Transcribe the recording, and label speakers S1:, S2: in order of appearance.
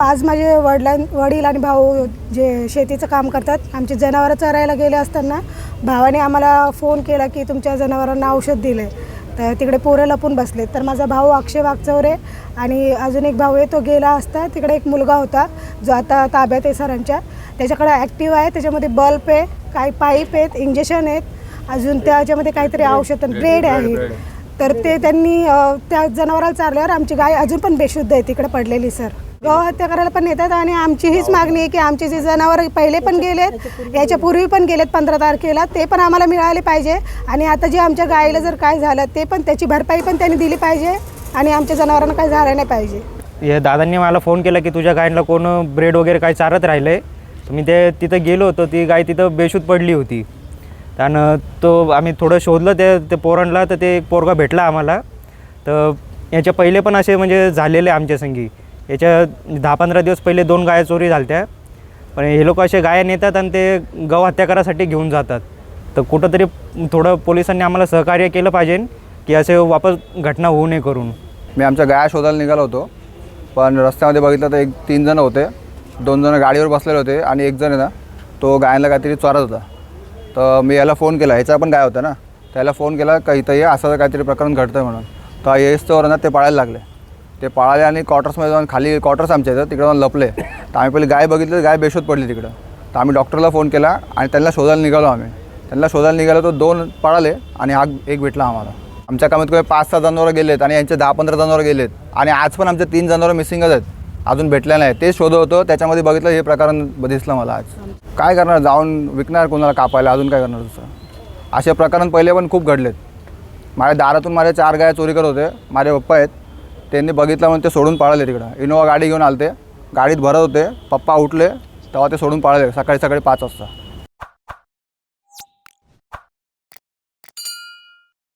S1: आज माझे वडिलां वडील आणि भाऊ जे शेतीचं काम करतात आमची जनावरं चरायला गेले असताना भावाने आम्हाला फोन केला की तुमच्या जनावरांना औषध दिलं आहे तर तिकडे पोरं लपून बसले. तर माझा भाऊ अक्षय वागचौरे आणि अजून एक भाऊ आहे तो गेला असता. तिकडे एक मुलगा होता जो आता ताब्यात आहे सरांच्या. त्याच्याकडे ॲक्टिव्ह आहे त्याच्यामध्ये बल्ब आहे काही पाईप आहेत इंजेक्शन आहेत. अजून त्याच्यामध्ये काहीतरी औषध ब्रेड आहे. तर ते त्यांनी त्या जनावराला चारल्यावर आमची गाय अजून पण बेशुद्ध आहे तिकडे पडलेली सर. गौहत्या करायला पण येतात आणि आमची हीच मागणी आहे की आमचे जे जनावर पहिले पण गेलेत याच्या पूर्वी पण गेलेत पंधरा तारखेला ते पण आम्हाला मिळाले पाहिजे. आणि आता जे आमच्या गायीला जर काय झालं ते पण त्याची भरपाई पण त्यांनी दिली पाहिजे आणि आमच्या जनावरांना काही झालं नाही पाहिजे.
S2: हे दादांनी मला फोन केला की तुझ्या गायीला कोण ब्रेड वगैरे काय चारत राहिलं आहे मी ते तिथं गेलो होतो ती गाय तिथं बेशूद पडली होती. आणि तो आम्ही थोडं शोधलं ते ते पोरणला तर ते एक पोरगा भेटला आम्हाला. तर याच्या पहिले पण असे म्हणजे झालेले आमच्या संगी. याच्या दहा पंधरा दिवस पहिले दोन गाया चोरी झाल्या पण हे लोक असे गाया नेतात आणि ते गौ हत्या करासाठी घेऊन जातात. तर कुठंतरी थोडं पोलिसांनी आम्हाला सहकार्य केलं पाहिजे की असे वापस घटना होऊ नये करून.
S3: मी आमच्या गाया शोधायला निघालो होतो. पण रस्त्यामध्ये बघितलं तर एक तीन जण होते. दोन जण गाडीवर बसलेले होते आणि एक जण आहे ना तो गायला काहीतरी चोरत होता. तर मी याला फोन केला ह्याचा पण गाय होतं ना त्याला फोन केला का इथं ये असं काहीतरी प्रकरण घडतं म्हणून. तर येस तर ना ते पाळायला लागले. ते पळाले आणि क्वार्टर्समध्ये जाऊन खाली क्वार्टर्स आमच्या इथं तिकडे जाऊन लपले. तर आम्ही पहिले गाय बघितली तर गाय बेशोध पडली तिकडं. तर आम्ही डॉक्टरला फोन केला आणि त्यांना शोधायला निघालो आम्ही. त्यांना शोधायला निघालो तर दोन पळाले आणि हा एक भेटला आम्हाला. आमच्या कमीत कमी पाच सहा जनावरं गेलेत आणि यांचे दहा पंधरा जनावरं गेलेत. आणि आज पण आमचे तीन जनावरं मिसिंगच आहेत. अजून भेटल्या नाही. ते शोध त्याच्यामध्ये बघितलं हे प्रकरण दिसलं मला आज. काय करणार? जाऊन विकणार कोणाला कापायला? अजून काय करणार दुसरं? असे प्रकरण पहिले पण खूप घडलेत. माझ्या दारातून माझ्या चार गाया चोरी करत होते. माझे पप्पा आहेत. त्यांनी बघितलं म्हणून ते सोडून पळाले तिकडं. इनोवा गाडी घेऊन आलते. गाडीत भरत होते. पप्पा उठले. तेव्हा ते सोडून पळाले. सकाळी सकाळी पाच वाजता.